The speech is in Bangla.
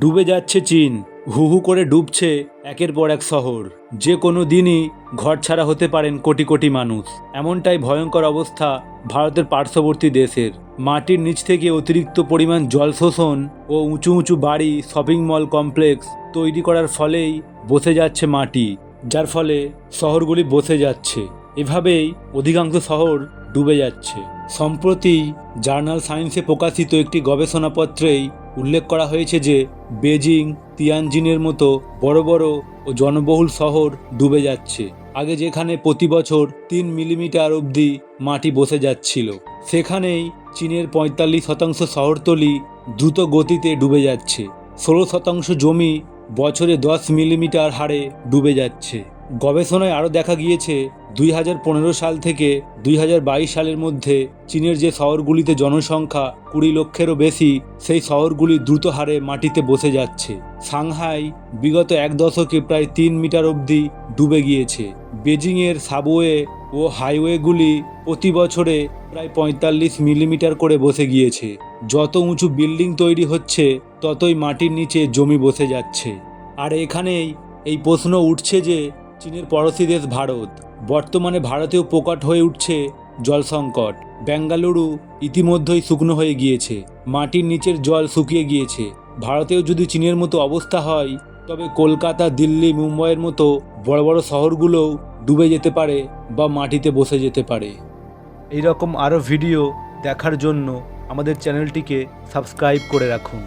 ডুবে যাচ্ছে চীন হু হু করে ডুবছে একের পর এক শহর। যে কোনো দিনই ঘর ছাড়া হতে পারেন কোটি কোটি মানুষ। এমনটাই ভয়ঙ্কর অবস্থা ভারতের পার্শ্ববর্তী দেশের। মাটির নিচ থেকে অতিরিক্ত পরিমাণ জল শোষণ ও উঁচু উঁচু বাড়ি, শপিং মল কমপ্লেক্স তৈরি করার ফলেই বসে যাচ্ছে মাটি, যার ফলে শহরগুলি বসে যাচ্ছে। এভাবেই অধিকাংশ শহর ডুবে যাচ্ছে। সম্প্রতি জার্নাল সায়েন্সে প্রকাশিত একটি গবেষণাপত্রেই উল্লেখ করা হয়েছে যে বেজিং, তিয়ানজিনের মতো বড় বড় ও জনবহুল শহর ডুবে যাচ্ছে। আগে যেখানে প্রতি বছর তিন মিলিমিটার অবধি মাটি বসে যাচ্ছিল, সেখানেই চীনের পঁয়তাল্লিশ শতাংশ শহরতলি দ্রুত গতিতে ডুবে যাচ্ছে। ষোলো শতাংশ জমি বছরে দশ মিলিমিটার হারে ডুবে যাচ্ছে। গবেষণায় আরও দেখা গিয়েছে, দুই হাজার পনেরো সাল থেকে দুই হাজার বাইশ সালের মধ্যে চীনের যে শহরগুলিতে জনসংখ্যা কুড়ি লক্ষেরও বেশি, সেই শহরগুলি দ্রুত হারে মাটিতে বসে যাচ্ছে। সাংহাই বিগত এক দশকে প্রায় তিন মিটার অবধি ডুবে গিয়েছে। বেজিংয়ের সাবওয়ে ও হাইওয়েগুলি প্রতি বছরে প্রায় পঁয়তাল্লিশ মিলিমিটার করে বসে গিয়েছে। যত উঁচু বিল্ডিং তৈরি হচ্ছে, ততই মাটির নিচে জমি বসে যাচ্ছে। আর এখানেই এই প্রশ্ন উঠছে যে চীনের পড়োশী দেশ ভারত। বর্তমানে ভারতেও প্রকট হয়ে উঠছে জল সংকট। বেঙ্গালুরু ইতিমধ্যেই শুকনো হয়ে গিয়েছে। মাটির নিচের জল শুকিয়ে গিয়েছে। ভারতেও যদি চীনের মতো অবস্থা হয়, তবে কলকাতা, দিল্লি, মুম্বাইয়ের মতো বড় বড় শহরগুলোও ডুবে যেতে পারে বা মাটিতে বসে যেতে পারে। এই রকম আরও ভিডিও দেখার জন্য আমাদের চ্যানেলটিকে সাবস্ক্রাইব করে রাখুন।